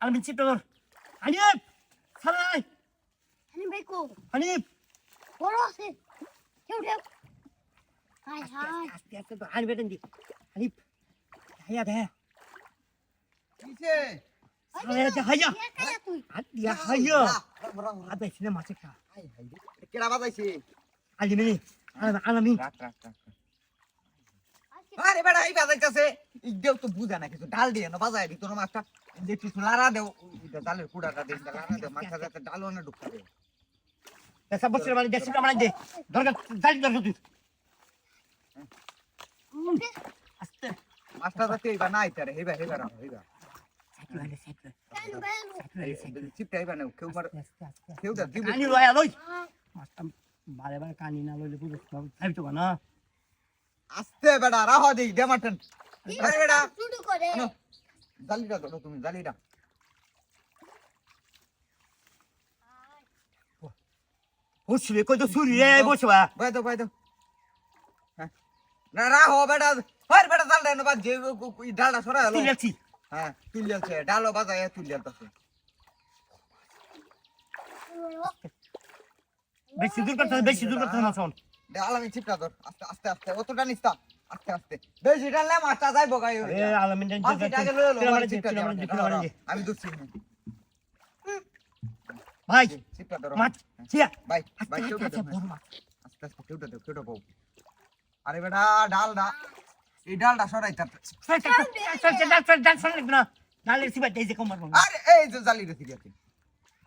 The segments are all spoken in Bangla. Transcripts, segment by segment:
আলমিন ছিপটা ধর হানিফ সালাই হানি ভাই কো? হানিফ। বড় আছে। কেউ কেউ হাই হাই আস্তে আস্তে তো হানিফ বেটেন দি হানিফ হাইয়া দে কিসে? সালাই দে হাইয়া দিয়া হাইয়া আদা সিনে মাছে খা। কেডা বাজাইছে? আলমিন আলমিন রাখ রাখ রাখ। আরে বেড়া এই বাজাইতেছে দেও তো বুঝা না কিছু ডাল দিয়ে না বাজাই দি মাছটা যে কিছু লারা দেও ডালের কুড়াটা দিন লারা দেও মাছটা যাতে ডালও না ঢুকতে দেও এসা বসে মানে দেশি দে দরকার দরকার তুই আস্তে মাছটা যাতে না হেবা হেবা রাম হেবা কানি না লইলে না আস্তে বেড়া রাহ দেই দে মাটন আরে বেড়া শুরু করে? জালিটা ধরো তুমি জালিটা। বসবে কই তো সুরি রে বসবা বাই দাও বাই দাও না রাহ বেড়া হর বেড়া জাল দেন বাদ যে ই ডালটা সরা হলো তুই যাচ্ছি হ্যাঁ তুলিয়াছে ডালো বাজায় তুলিয়াছে বেশি দূর করতে বেশি দূর করতে না শোন। ডাল আমি চিপটা ধর আস্তে আস্তে আস্তে অতটা নিস্তা আস্তে আস্তে বেশি ডাললে মাছটা যাইবো গাই এ আলমিন দেন মাছটা আগে লয়ে লো, আমার চিপটা চিপটা দে, চিপটা দাও, দাও। আমি দুচ্ছি ভাই চিপটা ধরো মাছ চিয়া ভাই আস্তে ভাই আস্তে কেউটা আস্তে দেও বড় মাছ আস্তে আস্তে কেউটা দেও কেউটা বউ আরে বেটা ডালটা এই ডালটা সরাই তার চল চল চল চল চল চল চল চল না ডালে সিবা দেইছে কম মারবো আরে এই যে জালি রে ঠিক আছে আমি সিলে চল তো কি আর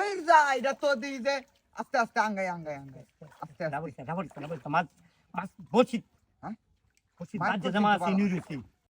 এই যা এটা তো দিই যে আস্তে আস্তে আঙ্গাই আঙ্গাই আঙ্গাই আস্তে ডাবল আস্তে ডাবল ডাবল মাছ মাছ বসি হ্যাঁ? বসি মাছ জামা আছে। নিউরুসি